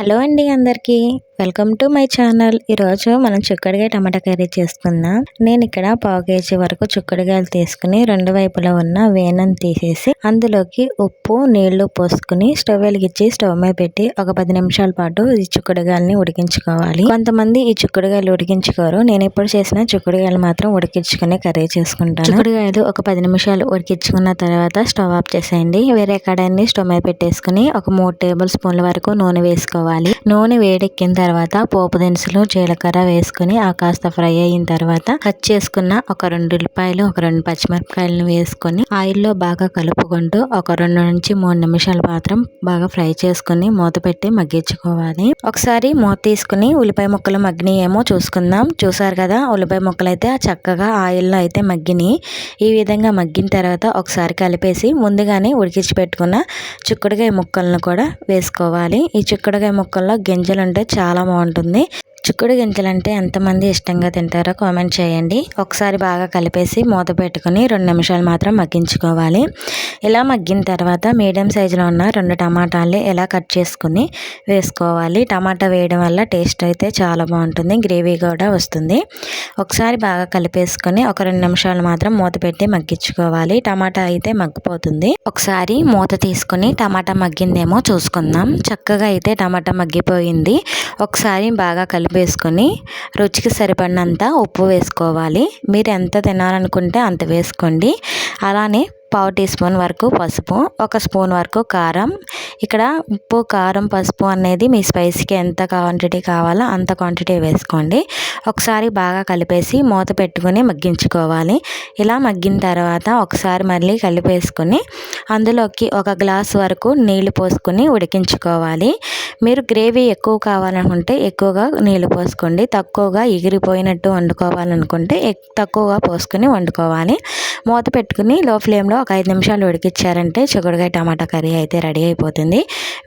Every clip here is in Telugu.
హలో అండి అందరికీ. Welcome to my channel. ఈరోజు మనం చుక్కడికాయ టమాటా కర్రీ చేసుకుందాం నేను ఇక్కడ పావు కేజీ వరకు చిక్కుడుకాయలు తీసుకుని రెండు వైపులా ఉన్న వేనం తీసేసి అందులోకి ఉప్పు నీళ్ళు పోసుకుని స్టవ్ వెలిగించి స్టవ్ మీద పెట్టి ఒక పది నిమిషాల పాటు ఈ చిక్కుడుకాయలని ఉడికించుకోవాలి. కొంతమంది ఈ చిక్కుడుకాయలు ఉడికించుకోరు. నేను ఎప్పుడు చేసిన చిక్కుడుకాయలు మాత్రం ఉడికించుకుని కర్రీ చేసుకుంటాను. చుక్కడికాయలు ఒక పది నిమిషాలు ఉడికించుకున్న తర్వాత స్టవ్ ఆఫ్ చేసేయండి. వేరే కడాయిని స్టవ్ మీద పెట్టేసుకుని ఒక మూడు టేబుల్ స్పూన్ల వరకు నూనె వేసుకోవాలి. నూనె వేడెక్కిన తర్వాత తర్వాత పోపు దినుసులు జీలకర్ర వేసుకుని ఆ కాస్త ఫ్రై అయిన తర్వాత కట్ చేసుకున్న ఒక రెండు ఉల్లిపాయలు ఒక రెండు పచ్చిమిరపకాయలను వేసుకొని ఆయిల్లో బాగా కలుపుకుంటూ ఒక రెండు నుంచి మూడు నిమిషాలు మాత్రం బాగా ఫ్రై చేసుకుని మూత పెట్టి మగ్గించుకోవాలి. ఒకసారి మూత తీసుకుని ఉల్లిపాయ ముక్కలు మగ్గినాయేమో చూసుకుందాం. చూసారు కదా ఉల్లిపాయ ముక్కలు అయితే చక్కగా ఆయిల్లో అయితే మగ్గినాయి. ఈ విధంగా మగ్గిన తర్వాత ఒకసారి కలిపేసి ముందుగానే ఉడికించి పెట్టుకున్న చిక్కుడుకాయ ముక్కలను కూడా వేసుకోవాలి. ఈ చిక్కుడుకాయ ముక్కల్లో గింజలు ఉంటే చాలా చాలా బాగుంటుంది. చిక్కుడు గింజలు అంటే ఎంతమంది ఇష్టంగా తింటారో కామెంట్ చేయండి. ఒకసారి బాగా కలిపేసి మూత పెట్టుకుని రెండు నిమిషాలు మాత్రం మగ్గించుకోవాలి. ఇలా మగ్గిన తర్వాత మీడియం సైజులో ఉన్న రెండు టమాటాలు ఇలా కట్ చేసుకుని వేసుకోవాలి. టమాటా వేయడం వల్ల టేస్ట్ అయితే చాలా బాగుంటుంది. గ్రేవీ కూడా వస్తుంది. ఒకసారి బాగా కలిపేసుకొని ఒక రెండు నిమిషాలు మాత్రం మూత పెట్టి మగ్గించుకోవాలి. టమాటా అయితే మగ్గిపోతుంది. ఒకసారి మూత తీసుకుని టమాటా మగ్గిందేమో చూసుకుందాం. చక్కగా అయితే టమాటా మగ్గిపోయింది. ఒకసారి బాగా కలిపేసుకొని రుచికి సరిపడినంత ఉప్పు వేసుకోవాలి. మీరు ఎంత తినాలనుకుంటే అంత వేసుకోండి. అలానే పావు టీ స్పూన్ వరకు పసుపు ఒక స్పూన్ వరకు కారం. ఇక్కడ ఉప్పు కారం పసుపు అనేది మీ స్పైసీకి ఎంత క్వాంటిటీ కావాలో అంత క్వాంటిటీ వేసుకోండి. ఒకసారి బాగా కలిపేసి మూత పెట్టుకుని మగ్గించుకోవాలి. ఇలా మగ్గిన తర్వాత ఒకసారి మళ్ళీ కలిపేసుకొని అందులోకి ఒక గ్లాస్ వరకు నీళ్ళు పోసుకుని ఉడికించుకోవాలి. మీరు గ్రేవీ ఎక్కువ కావాలనుకుంటే ఎక్కువగా నీళ్ళు పోసుకోండి. తక్కువగా ఎగిరిపోయినట్టు వండుకోవాలనుకుంటే తక్కువగా పోసుకొని వండుకోవాలి. మూత పెట్టుకుని లో ఫ్లేమ్లో ఒక ఐదు నిమిషాలు ఉడికిచ్చారంటే చిగుడుగాయ టమాటా కర్రీ అయితే రెడీ అయిపోతుంది.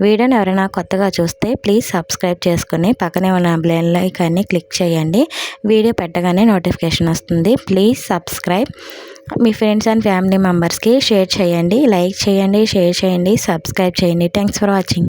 వీడియోని ఎవరైనా కొత్తగా చూస్తే ప్లీజ్ సబ్స్క్రైబ్ చేసుకుని పక్కనే ఉన్న బ్లెన్ లైకాన్ని క్లిక్ చేయండి. వీడియో పెట్టగానే నోటిఫికేషన్ వస్తుంది. Please subscribe. Me friends and family మెంబర్స్కి షేర్ చేయండి. లైక్ చేయండి షేర్ చేయండి సబ్స్క్రైబ్ చేయండి. Thanks for watching.